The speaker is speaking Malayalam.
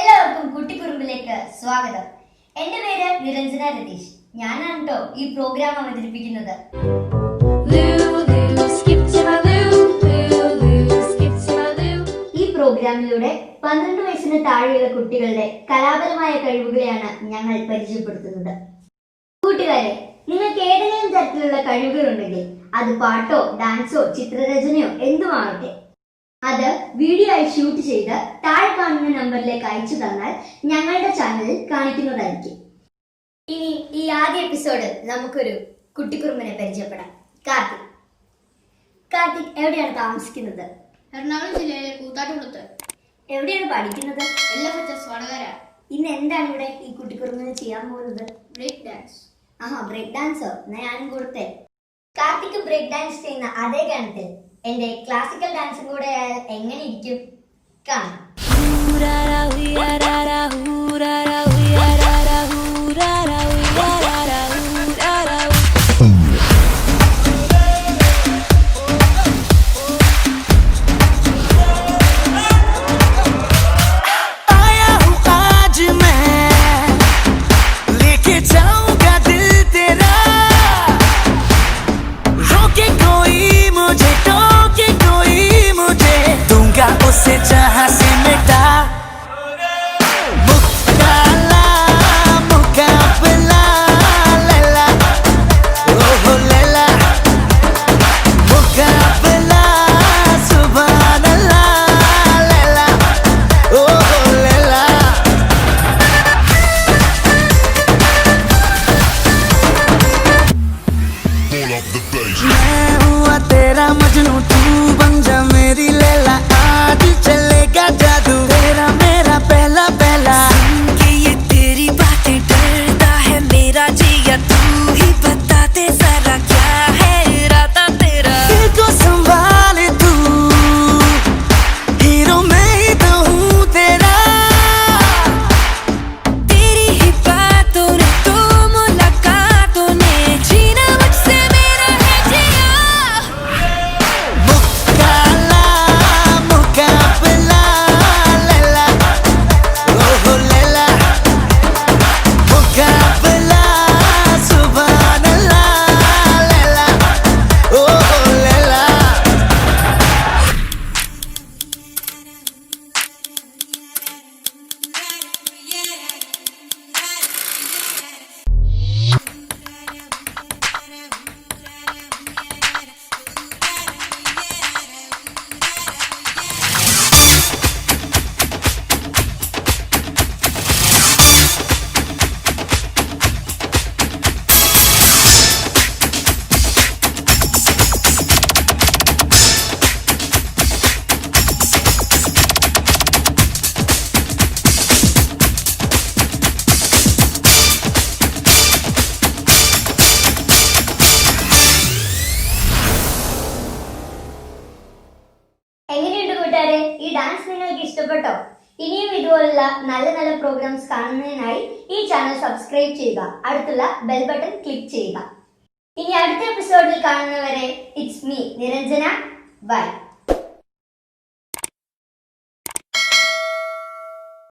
എല്ലാവർക്കും കുട്ടിക്കുറുമ്പിലേക്ക് സ്വാഗതം. എന്റെ പേര് നിരഞ്ജന രതീഷ്. ഞാനാണ് കേട്ടോ ഈ പ്രോഗ്രാം അവതരിപ്പിക്കുന്നത്. ഈ പ്രോഗ്രാമിലൂടെ പന്ത്രണ്ട് വയസ്സിന് താഴെയുള്ള കുട്ടികളുടെ കലാപരമായ കഴിവുകളെയാണ് ഞങ്ങൾ പരിചയപ്പെടുത്തുന്നത്. കൂട്ടുകാരെ നിങ്ങൾക്ക് ഏതെങ്കിലും തരത്തിലുള്ള കഴിവുകളുണ്ടെങ്കിൽ അത് പാട്ടോ ഡാൻസോ ചിത്രരചനയോ എന്തുമാവട്ടെ അത് വീഡിയോ ആയി ഷൂട്ട് ചെയ്ത് താഴെ കാണുന്ന നമ്പറിലേക്ക് അയച്ചു തന്നാൽ ഞങ്ങളുടെ ചാനലിൽ കാണിക്കുന്നതായിരിക്കും. ഇനി ഈ ആദ്യ എപ്പിസോഡ് നമുക്കൊരു കുട്ടിക്കുറുമ്പനെ പരിചയപ്പെടാം. കാർത്തിക്. കാർത്തിക് എവിടെയാണ് താമസിക്കുന്നത്? എറണാകുളം ജില്ലയിലെ കൂത്താട്ടുകുളത്ത്. എവിടെയാണ് പഠിക്കുന്നത്? എല്ലാ വടകര ഇന്ന് എന്താണ് ഇവിടെ ഈ കുട്ടിക്കുറുമ്പിന് ചെയ്യാൻ പോകുന്നത്? ബ്രേക്ക് ഡാൻസ് ആഹാ ബ്രേക്ക് ഡാൻസോ എന്നാ ഞാനും കൊടുത്തേ. കാർത്തിക് ബ്രേക്ക് ഡാൻസ് ചെയ്യുന്ന അതേ ഗാനത്തിൽ എന്റെ ക്ലാസിക്കൽ ഡാൻസും കൂടെ എങ്ങനെ ഇരിക്കും? കാണാം. अल्लाह लैला। ओहो लैला। मैं हुआ तेरा मजनू तू बन जा मेरी लैला। 大地震。ഡാൻസ് നിങ്ങൾക്ക് ഇഷ്ടപ്പെട്ടോ? ഇനിയും ഇതുപോലുള്ള നല്ല നല്ല പ്രോഗ്രാംസ് കാണുന്നതിനായി ഈ ചാനൽ സബ്സ്ക്രൈബ് ചെയ്യുക. അടുത്തുള്ള ബെൽ ബട്ടൺ ക്ലിക്ക് ചെയ്യുക. ഇനി അടുത്ത എപ്പിസോഡിൽ കാണുന്നവരെ ഇറ്റ്സ് മീ നിരഞ്ജന. ബൈ